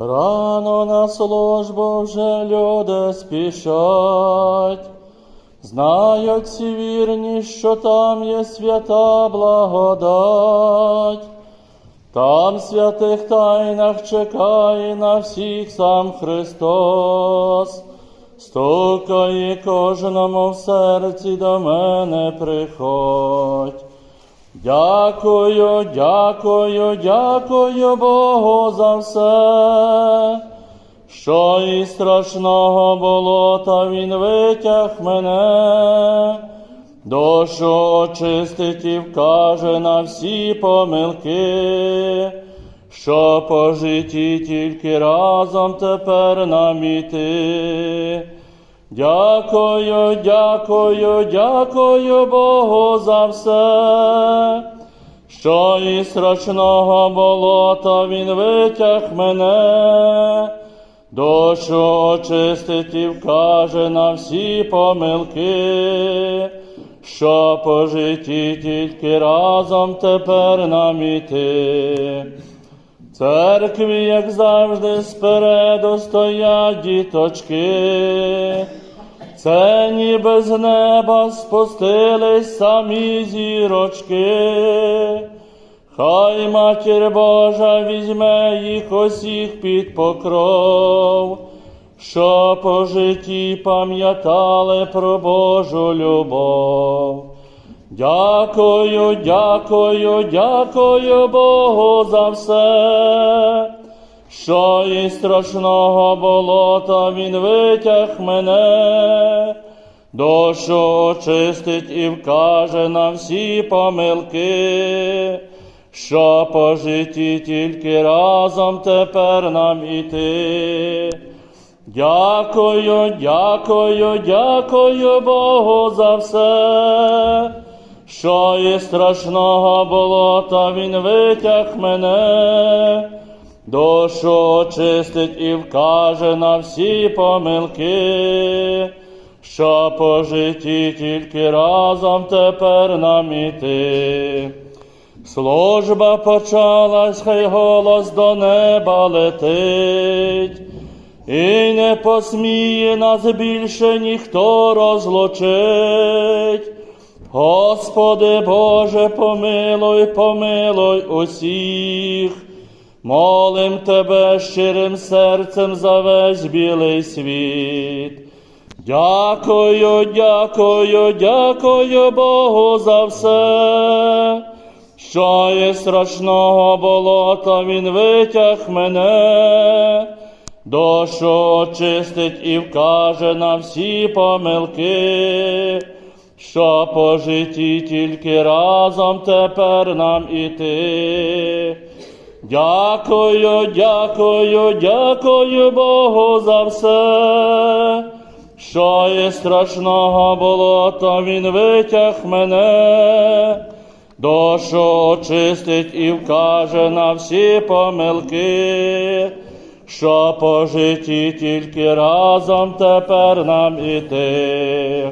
Рано на службу вже люди спішать, знають всі вірні, що там є свята благодать. Там в святих тайнах чекає на всіх сам Христос, стукає кожному в серці до мене приходь. Дякую, дякую, дякую Богу за все, що із страшного болота Він витяг мене, душу очистить і вкаже на всі помилки, що по житті тільки разом тепер нам іти. Дякую, дякую, дякую Богу за все, що із страшного болота Він витяг мене, душу очистить і вкаже на всі помилки, що по житті тільки разом тепер нам іти. Церкві, як завжди, спереду стоять діточки, це ніби з неба спустились самі зірочки. Хай матір Божа візьме їх усіх під покров, що по житті пам'ятали про Божу любов. Дякую, дякую, дякую Богу за все, що із страшного болота Він витяг мене, душу очистить і вкаже на всі помилки, що по житті тільки разом тепер нам іти. Дякую, дякую, дякую Богу за все, що із страшного болота Він витяг мене, душу очистить і вкаже на всі помилки, що по житті тільки разом тепер нам іти. Служба почалась, хай голос до неба летить. І не посміє нас більше ніхто розлучить. Господи Боже, помилуй, помилуй усіх, молим Тебе щирим серцем за весь білий світ. Дякую, дякую, дякую Богу за все, що із страшного болота Він витяг мене душу очистить і вкаже на всі помилки, що по житті тільки разом тепер нам іти. Дякую, дякую, дякую Богу за все, що із страшного болота Він витяг мене, душу очистить і вкаже на всі помилки. Що по житті тільки разом тепер нам іти.